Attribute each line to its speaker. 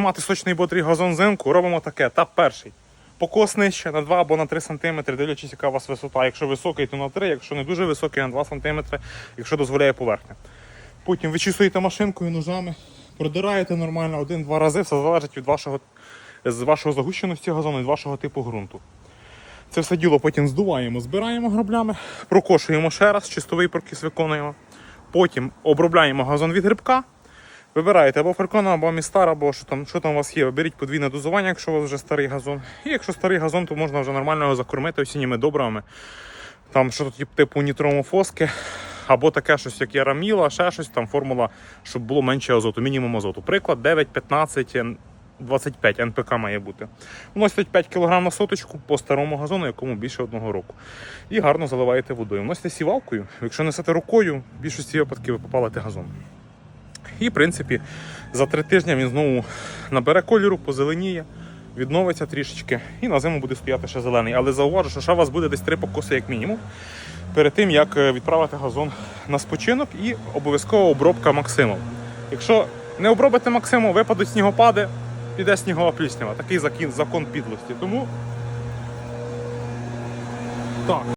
Speaker 1: Мати сочний бодрий газон взимку, робимо таке. Та перший. Покос нижче на 2 або на 3 см, дивлячись, яка у вас висота. Якщо високий, то на 3, якщо не дуже високий, на 2 см, якщо дозволяє поверхня. Потім вичісуєте машинкою, ножами, продираєте нормально один-два рази, все залежить від вашого, з вашого загущеності газону, від вашого типу ґрунту. Це все діло потім здуваємо, збираємо граблями, прокошуємо ще раз, чистовий прокіс виконуємо. Потім обробляємо газон від грибка. Вибираєте або феркона, або містар, або що там, що там у вас є. Беріть подвійне дозування, якщо у вас вже старий газон. І якщо старий газон, то можна вже нормально його закормити осінніми добривами. Там що тип- типу нітромофоски, або таке щось, як яраміла, ще щось, там формула, щоб було менше азоту, мінімум азоту. Приклад 9, 15, 25 НПК має бути. Вносите 5 кг на соточку по старому газону, якому більше одного року. І гарно заливаєте водою. Вносите сівалкою. Якщо несете рукою, в більшості випадків ви попалите газон. І, в принципі, за три тижні він знову набере кольору, позеленіє, відновиться трішечки, і на зиму буде стояти ще зелений. Але зауважу, що ще у вас буде десь три покоси як мінімум. Перед тим, як е, відправити газон на спочинок і обов'язково обробка максимум. Якщо не обробите максимум, випадуть снігопади, піде снігова пліснява. Такий закон підлості. Тому так.